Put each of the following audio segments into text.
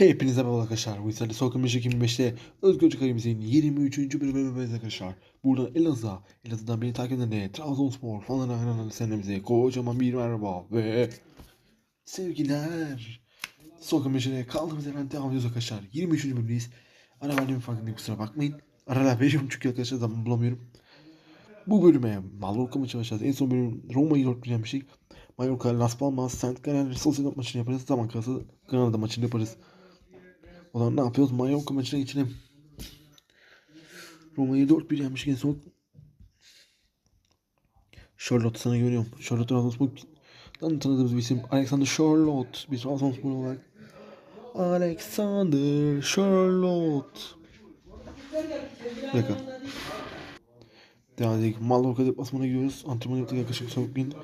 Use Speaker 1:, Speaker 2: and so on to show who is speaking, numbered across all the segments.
Speaker 1: Hepinize merhaba arkadaşlar. Bu Sokak Meşe 2005'te Özgür Karimizin 23. bölümündeyiz arkadaşlar. Buradan Elazığ'a, Elazığ'dan beni takip edenlere Trabzonspor falan aranın senemize kocaman bir merhaba ve sevgiler. Sokak Meşe'de kaldığımız yerden devam ediyoruz arkadaşlar. 23. bölümdeyiz. Ara verdiğimin farkındayım kusura bakmayın. Aralar veriyorum çünkü arkadaşlar zaman bulamıyorum. Bu bölüme Mallorca maçı başlayacağız. En son bölüm Roma'yı yorumlayacakmıştık. Mallorca, Las Palmas, Saint Gallen, Sociedad maçını yaparız. Zaman kalırsa Granada maçını yaparız. Zaman ne yapıyoruz? Mallorca maçına geçelim. Roma'yı 4-1 yenmiş en son. Charlotte sana güveniyorum. Charlotte Trabzonspor'dan tanıdığımız bir isim. Alexander Charlotte. Bir Trabzonspor olarak. Alexander Charlotte. Bir dakika. Devam edelim. Mallorca deplasmana gidiyoruz. Antrenman yaptık arkadaşlar kusura bakmayın.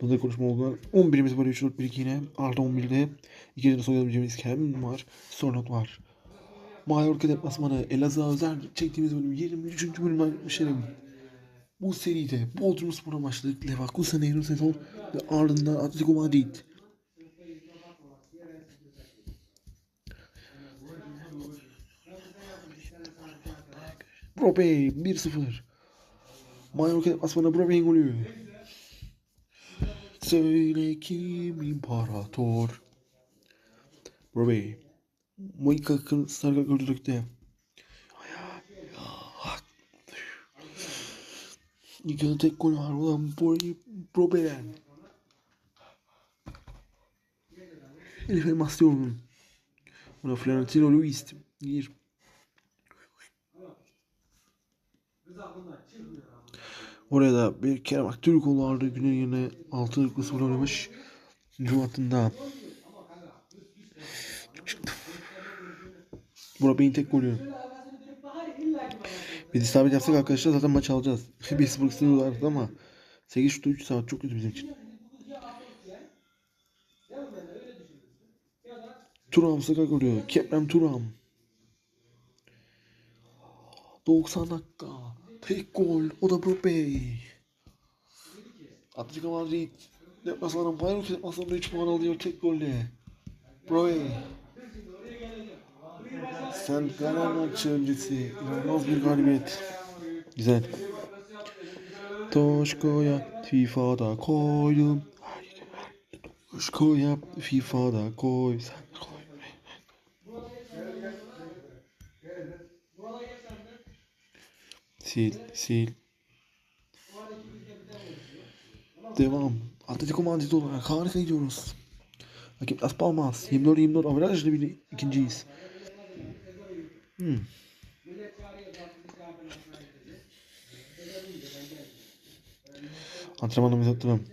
Speaker 1: Bunda konuşma oldular. 11'imiz var 3 4 1 2 yine. Artı 11'de. İki tane soyabileceğimiz Kerem var. Sornot var. Mallorca deplasmanı Elazığ özel çektiğimiz bölüm 23. bölüm arkadaşlarım. Bu seride Bodrum Spor'a başladık. Leverkusen yarım sezon ve ardından Atletico Madrid. Brobe 1-0. Mallorca deplasmanı Brobe'nin golü. Söyle kim imparator? Brobe. Moika sarga gördükte. İlk tek gol var ulan Brobe'den. Elif Elmas. Buna Florentino Luis. Gir. Oraya da bir Kerem Aktürkoğlu vardı. Günün yerine 6 0 oynamış. Hücum hattında. Bura beyin tek golü. Biz isabet yapsak arkadaşlar zaten maç alacağız. 1-0 sınırı vardı ama 8 şutu 3 saat çok kötü bizim için. Turam sakal golü. Keprem Turam. 90 dakika. Tek gol. O da Brook Bey. Atletico Madrid. Deplasmanın Bayern deplasmanında 3 puan alıyor tek golle. Broy. Sen Gallen maçı öncesi. İnanılmaz bir galibiyet. Güzel. Toşko'ya FIFA'da koydum. Toşko'ya FIFA'da koy. Sil, sil. Devam. Atletico Madrid olarak harika gidiyoruz. Rakip Las Palmas. 24-24 averajlı bir ikinciyiz. Hmm. Antrenmanımızı yaptıralım.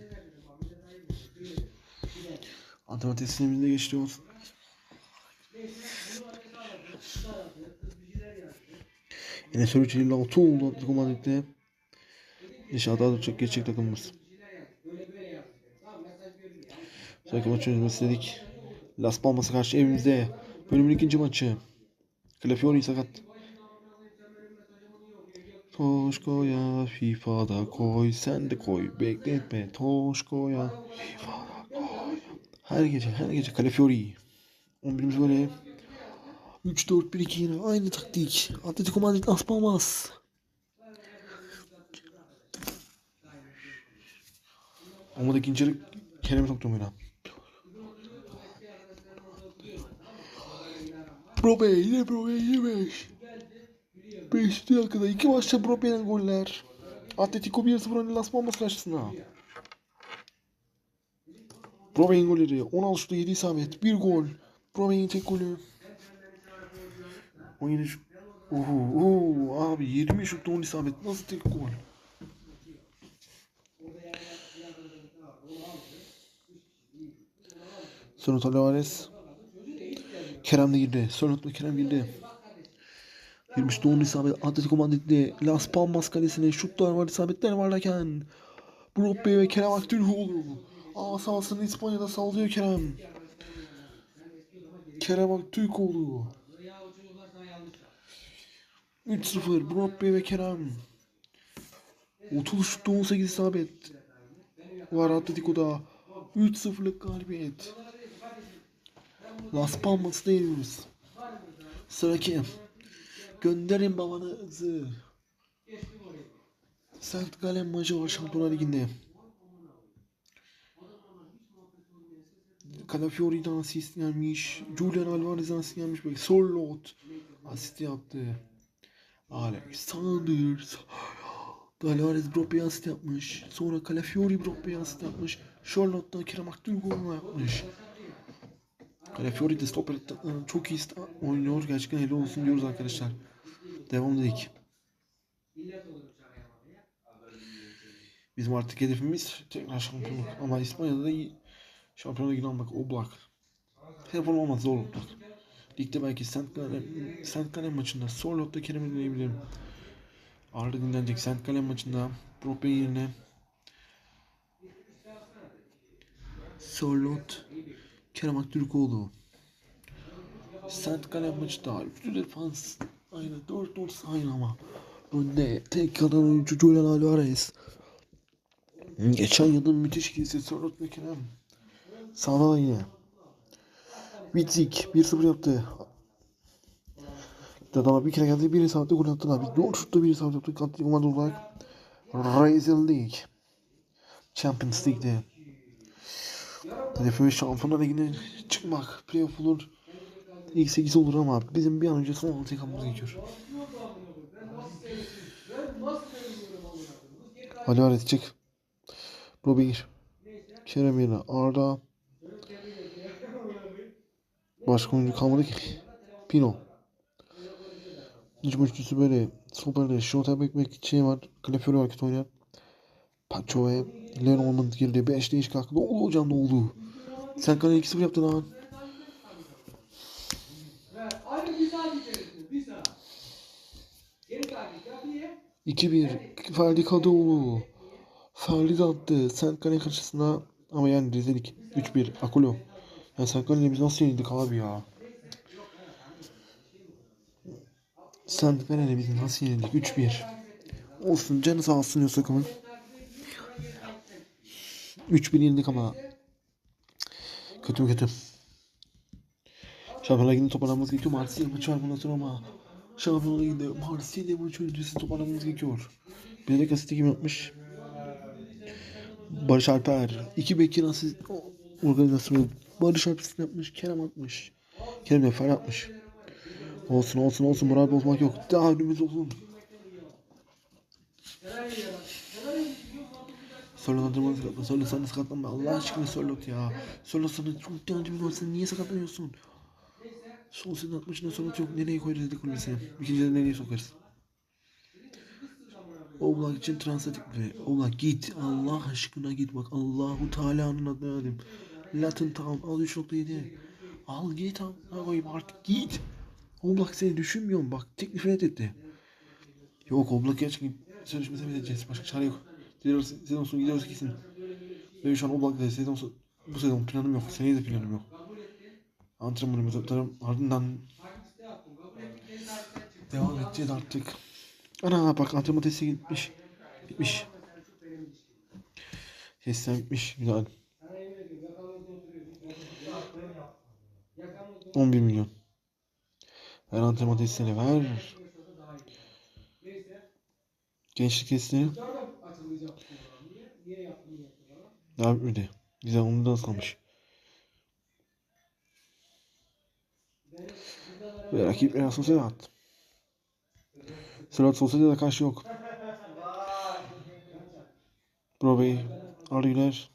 Speaker 1: Antrenman testlerimize geçiyoruz. Yine Sörücü 6 oldu Atletico Madrid'de. İnşallah daha da çok geçecek takımımız. Sonraki maçı oynamak dedik. Las Palmas'a karşı evimizde. Bölümün ikinci maçı. Clafiori sakat. Toşko'ya FIFA'da koy. Sen de koy. Bekletme. Toşko'ya FIFA'da koy. Her gece her gece Clafiori. 11'imiz böyle. 3-4-1-2 yine aynı taktik. Atletico Madrid Las Palmas. Ama da ikinci yarı Kerem'e soktum oyuna. Brobe yine Brobe yine 5. 5 dakikada iki maçta Brobe'den goller. Atletico 1-0 önde Las Palmas karşısında. Brobe'nin golleri 16 şutu 7 isabet 1 gol. Brobe'nin tek golü. 17 şut. Oho, oho, abi 20 şutta 10 isabet nasıl tek gol? Sonra Tavares. Kerem de girdi. Sonra Kerem girdi. 20 şutta 10 isabet. Atletico Madrid'de Las Palmas kalesine şutlar var, isabetler var derken Brook Bey ve Kerem Aktürkoğlu. Aa sahasını İspanya'da sallıyor Kerem. Kerem Aktürkoğlu. 3-0 Brock Bey ve Kerem. 30 şutta 18 isabet. Var Atletico'da. 3-0'lık galibiyet. Las Palmas'ta yeniyoruz. Sıra kim? Gönderin babanızı. Saint Gallen maçı var Şampiyonlar Ligi'nde. Calafiori'den asist gelmiş. Julian Alvarez'den asist gelmiş. Sorlot asist yaptı. Alexander Alvarez Brope'ye asist yapmış. Sonra Calafiori Brope'ye asist yapmış. Charlotte'da Kerem Aktürkoğlu'na yapmış. Calafiori de stoper çok iyi oynuyor. Gerçekten helal olsun diyoruz arkadaşlar. Devam dedik. Bizim artık hedefimiz tekrar şampiyonluk. Ama İspanya'da da şampiyonluğa giden almak. Oblak. Telefon olmaz zor olacak. Ligde belki Saint Gallen, maçında Sorlot'ta Kerem'i dinleyebilirim. Arda dinlenecek Saint Gallen maçında Brope yerine Sorlot Kerem Aktürkoğlu. Saint Gallen maçında üçlü defans aynı 4 olsa aynı ama önde tek kalan oyuncu Julian Alvarez. Geçen yılın müthiş ikilisi Sorlot ve Kerem. Sağda da yine. Witzik 1-0 yaptı. Dadama bir kere geldi. Bir saatte gol attılar. Bir doğru şutta bir saat yaptı. Katli komando olarak. Razel League. Champions League'de. Hedefimiz Şampiyonlar Ligi'ne çıkmak. Playoff olur. İlk 8 olur ama bizim bir an önce son 6'ya kalmamız gerekiyor. Ali Aret çık. Robi gir. Kerem yerine Arda. Başka oyuncu kalmadı ki. Pino. Hücum üçlüsü böyle stoperde şota bekmek şey var. Var kötü oynayan. Pacho ve Lenormand girdi. 5 değiş kalktı. Ne oldu hocam ne oldu? Sen kale 2-0 yaptın lan.
Speaker 2: Aynı bir saat içerisinde. Bir saat. Geri takip yap niye?
Speaker 1: 2-1 Ferdi Kadıoğlu. Ferdi de attı. Sen kale karşısında ama yani rezillik. 3-1 Akulo. Ya kaleyle biz nasıl yenildik abi ya? Sen kaleyle biz nasıl yenildik? 3-1. Olsun canı sağ olsun diyor takımın. 3-1 yenildik ama. Kötü mü kötü. Şampiyonlar Ligi'nde toparlanmamız gerekiyor. Marsilya maçı var bundan sonra ama Şampiyonlar Ligi'nde Marsilya maçı öncesi toparlanmamız gerekiyor. Bilerek asiti kim yapmış? Barış Alper. İki bekin asist organizasyonu. Barış asist yapmış. Kerem atmış. Kerem de Fer atmış. Olsun olsun olsun. Moral bozmak yok. Daha önümüz olsun. Sörlot antrenmanı sakatlan. Sörlot sana sakatlanma. Allah aşkına Sörlot ya. Sörlot sana çok ihtiyacım var. Sen niye sakatlanıyorsun? Sol senin atmışına Sörlot yok. Nereye koyarız dedi kulübesine. İkincide nereye sokarız? Oblak için transfer teklifi. Oblak git. Allah aşkına git. Bak Allahu Teala'nın adına verdim. Latin Town al 3.7. Al git al. Koyayım artık git. Oblak seni düşünmüyorum. Bak teklif reddetti. Yok Oblak gerçekten sözleşmesi edeceğiz. Başka çare yok. Gidiyoruz, sezon sonu gidiyoruz kesin. Ve şu an Oblak'ta sezon sonu, bu sezon planım yok. Seneye de planım yok. Antrenmanımı tutarım. Ardından devam edeceğiz artık. Ana bak antrenman testi gitmiş. Bitmiş. Testler bitmiş. Güzel. 11 milyon. Her antrenman testine ver. Gençlik
Speaker 2: bana?
Speaker 1: Daha bitmedi. Güzel onu da kalmış. Ve rakip Real Sociedad. Real Sociedad'a karşı yok. Bro Bey, Arda Güler.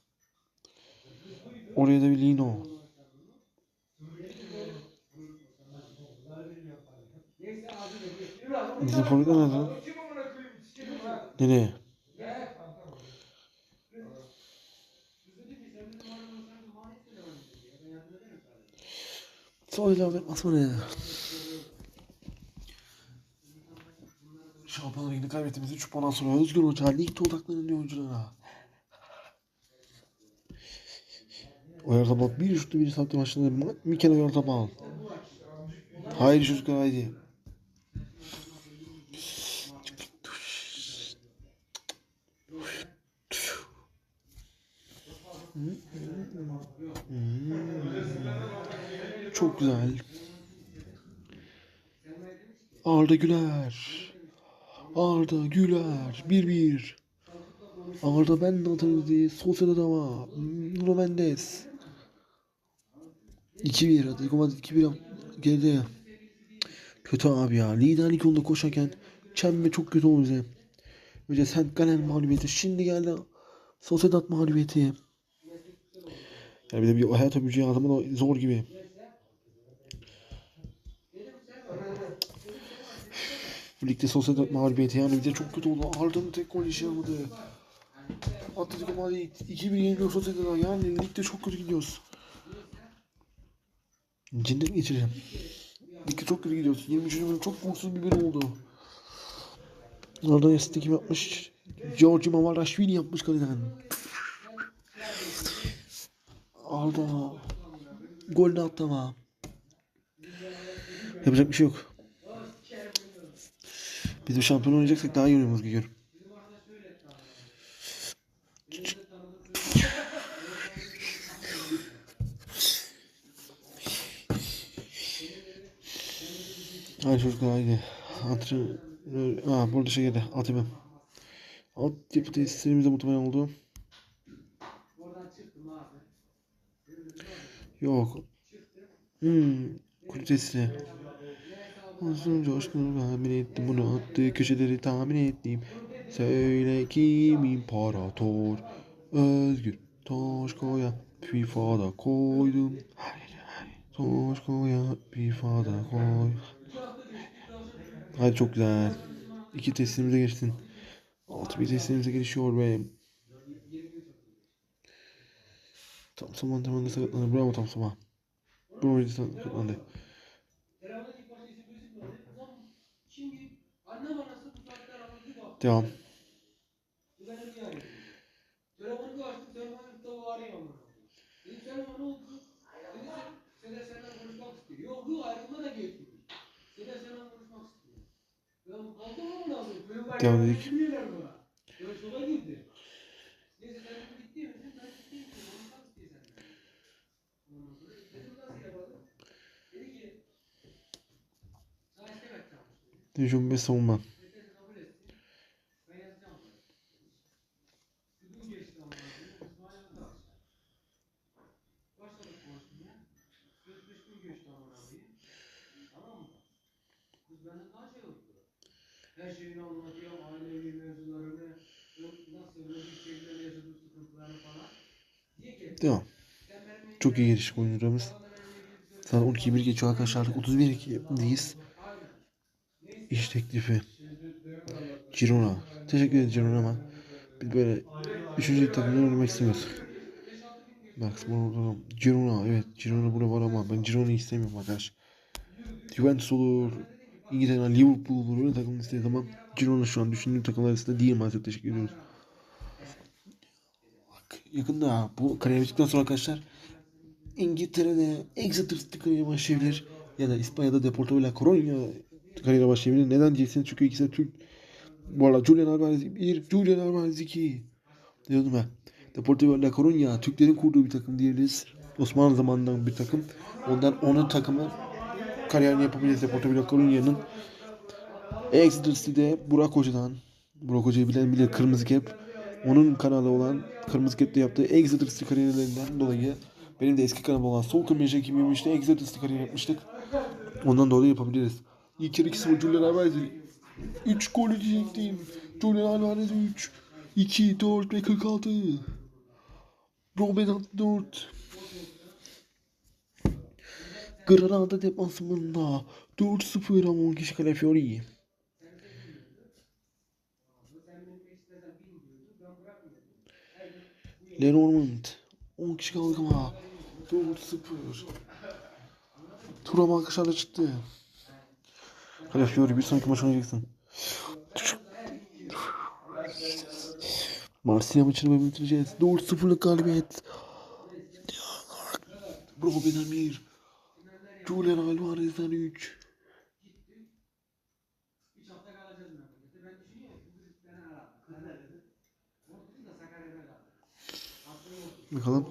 Speaker 1: Oraya da bir Lino. Bizim forvetler nerede lan? Nereye? Sol ileride atma ne? Şampiyonlar Ligi'ni kaybettiğimiz 3 puandan sonra Özgür Hoca ligde odaklanıyor oyunculara. Oyarzabal bir şutlu bir saatte başladı. Mikel Oyarzabal. Haydi çocuklar haydi. Çok güzel. Arda Güler. Arda Güler. 1-1. Arda ben de hatırladı. Sosyal ama. Nuno Mendes. 2-1. Atletico Madrid 2-1 geride. Kötü abi ya. Liderlik yolunda koşarken Çembe çok kötü oldu bize. Önce Saint Gallen mağlubiyeti. Şimdi geldi Sociedad mağlubiyeti. Yani bir de bir hayat öpücüğü adamın da zor gibi. Ligde Sociedad mağlubiyeti yani bir de çok kötü oldu. Arda'nın tek gol işi alamadı. Atletico Madrid 2-1 yeniliyor Sociedad'a. Yani ligde çok kötü gidiyoruz. Cennet geçireceğim. Ligde çok kötü gidiyoruz. 23. bölüm çok mutsuz bir bölüm oldu. Arda Yasit'i kim yapmış? Georgi Mamarashvili yapmış kaleden. Arda. Gol de attı ama. Yapacak bir şey yok. Biz bir şampiyon oynayacaksak daha iyi oynamamız gerekiyor. Haydi çocuklar haydi. Antrenör... Aa burada şey geldi. Altyapı. Altyapı tesislerimiz de muhtemelen oldu. Yok. Hmm. Kulüp tesisi. Uzun coşkunu tahmin ettim bunu attığı köşeleri tahmin ettim. Söyle kim imparator Özgür Toşko'ya FIFA'da koydum Toşko'ya FIFA'da koy Haydi çok güzel İki testimize geçtin Altı bir testimize gelişiyor be Tam zaman antrenmanda sakatlandı bravo tam zaman Bravo sakatlandı.
Speaker 2: Telefonda parçası gözükmedi. Ulan Şimdi annem anası bu saatte aramızda bak.
Speaker 1: Devam
Speaker 2: Bu benim yani. Telefonu bir açtım, telefonun tavuğu arıyor ama. Dedim Selma ne oldu? Dedi Seda senden konuşmak istiyor. Yok yok ayrılma da geçmiş. Seda senden konuşmak istiyor. Ben kaldım ama lazım. Böyle var
Speaker 1: Devam
Speaker 2: ya,
Speaker 1: edelim.
Speaker 2: bilmiyorlar buna. Böyle şoka girdi. Neyse sen bugün gitti mi? Dedim, Ben gittim. Konuşmak istiyor senden. Ondan sonra dedim nasıl yapalım? Dedi ki sana istemez çalmış. dedi.
Speaker 1: Hücum ve savunma
Speaker 2: Nefes kabul etsin. Ben yazacağım. Bir gün geçti ama. İsmail Hakkı Başladık konuşmaya. 45 gün geçti ama abi. Tamam mı? Kız benden falan. Diye ki.
Speaker 1: Devam Çok iyi gelişik oyuncularımız. Saat 12'yi bir geçiyor arkadaşlar. Artık 31'deyiz. İş teklifi. Girona. Teşekkür ederim Girona ama biz böyle üçüncü takımda oynamak istemiyoruz. Bak bunu Girona evet Girona burada var ama ben Girona'yı istemiyorum arkadaş. Juventus olur. İngiltere, Liverpool olur. Öyle takım isteriz ama Girona şu an düşündüğüm takımlar arasında değil maalesef. Teşekkür ediyoruz. Bak yakında bu kariyer bittikten sonra arkadaşlar İngiltere'de Exeter City kariyeri başlayabilir. Ya da İspanya'da Deportivo La Coruña kariyeri başlayabilir. Neden diyeceksiniz? Çünkü ikisi de Türk. Bu arada Julian Alvarez 1, Julian Alvarez 2. Diyordum ben. Deportivo La Coruña Türklerin kurduğu bir takım diyebiliriz. Osmanlı zamanından bir takım. Ondan onun takımı kariyerini yapabiliriz Deportivo La Coruña'nın. Exeter City'de Burak Hoca'dan Burak Hoca'yı bilen bilir Kırmızı Kep. Onun kanalı olan Kırmızı Kep'te yaptığı Exeter City kariyerlerinden dolayı benim de eski kanalım olan Sol Kırmızı 2023'te Exeter City kariyeri yapmıştık. Ondan dolayı yapabiliriz. İlk yarı 2-0 Julian Alvarez 3 gol diyecektim. Julian Alvarez 3 2, 4 ve 46 Robin 4 Granada deplasmanında 4-0 ama 10 kişi kale Fiori. Lenormand 10 kişi kaldık ama 4-0 Turam alkışlarla çıktı. Kale Fiori bir sonraki maç oynayacaksın. Marsilya maçını bitireceğiz. 4-0'lık galibiyet. Robin Amir. Julian Alvarez'den 3.
Speaker 2: Üç hafta kalacağız memlekette. Ben düşünüyorum. Bu çocukları ara. Onu dedim de Sakarya'da kaldı. Aklım yok.
Speaker 1: Bakalım.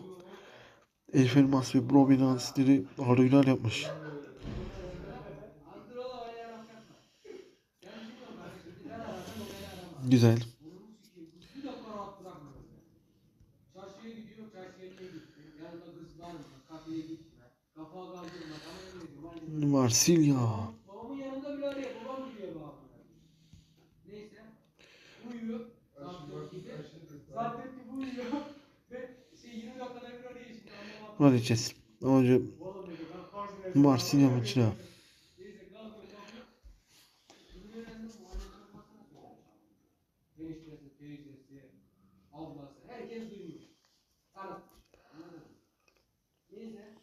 Speaker 1: Elif Elmas ve Bro Beni asistleri Arda Güler yapmış. Güzel.
Speaker 2: Bir dakika rahat bırakmadı. Çarşıya gidiyor, çarşıya niye gitti? Yanında kız var mı? Kafeye gitme. Kapağı kaldırma. Bana öyle diyor. Anne,
Speaker 1: Marsilya.
Speaker 2: Babamın yanında bile arıyor. Babam gidiyor babam. Neyse. Uyuyor. Dört gibi uyuyor. Ve şey 20 dakikada bir arıyor. Annem
Speaker 1: Hadi. Ama önce Marsilya maçına.
Speaker 2: Teyzesi, ablası, herkes duymuş. Tanıtmış. Neyse.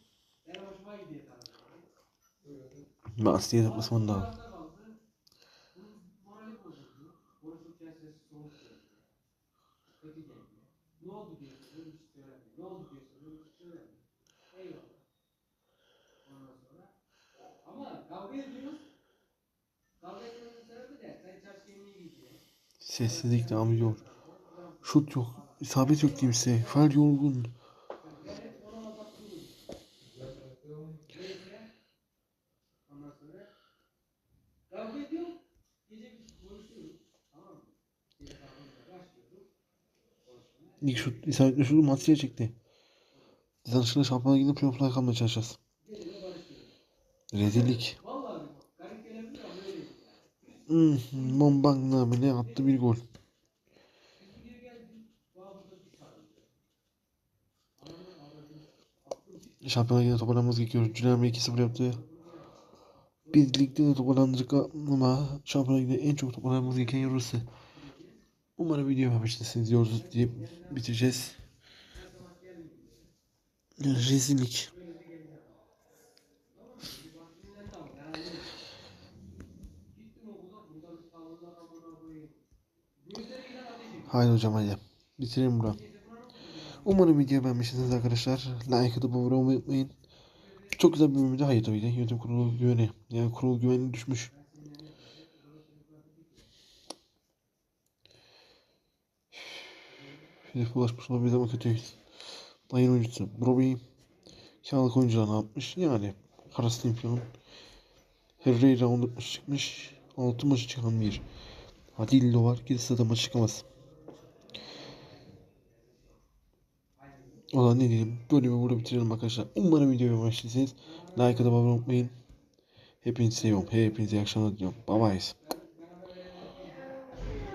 Speaker 2: Benim hoşuma gidiyor tanıtmış.
Speaker 1: Marsilya deplasmanı da.
Speaker 2: Tarafta kaldı. Bunun morali bozuldu. Konuşurken sesi soğuk geldi. Kötü geldi. Ne oldu diye soruyor, hiç söylemiyor. Ne oldu diye soruyor, hiç söylemiyor. Eyvallah. Ondan sonra. Ama kavga ediyoruz. Kavga etmemizin sebebi de sen çarşıya niye gidiyorsun?
Speaker 1: Sessizlik devam ediyor. Şut yok. İsabet yok kimse. Fel yorgun. İlk şut, isabetli şutu Marsilya çekti. Danışıkla şampiyona gidip playoff'lara kalmaya çalışacağız. Rezillik.
Speaker 2: Vallahi bak, garip gelebilir ama öyle.
Speaker 1: Hmm, Bombang namine attı bir gol.
Speaker 2: Biz bir geri geldik. Bağımızda bir sarıldı. Anamın ağladı. Aklım çıktı.
Speaker 1: Şampiyona gidip toparlanmamız gerekiyor. Cüneyt 2-0 yaptı. Biz ligde de toparlandık ama şampiyona gidip en çok toparlanmamız gereken orası. Umarım video yapmışsınız diyoruz deyip bitireceğiz. Rezillik.
Speaker 2: Gittim okula. Burada bir salonlar amına koyayım. Gözleriyle ateş ediyor.
Speaker 1: Haydi hocam hadi. Bitirelim bunu. Umarım video beğenmişsiniz arkadaşlar. Like atıp abone olmayı unutmayın. Çok güzel bir bölümde hayır tabii ki. Yönetim kurulu güveni. Yani kurul güveni düşmüş. Hedef ulaşmış olabilir ama kötü. Dayın oyuncusu Broby. Kağıdık oyuncular ne yapmış? Yani Karasın falan. Herrera 14 maç çıkmış. 6 maçı çıkan bir. Adillo var. Gerisi de maç çıkamaz. Zaman ne diyelim. Bölümü burada bitirelim arkadaşlar. Umarım videoyu beğenmişsiniz. Like atıp abone olmayı unutmayın. Hepinizi seviyorum. Hepinize iyi akşamlar diliyorum. Bye bye.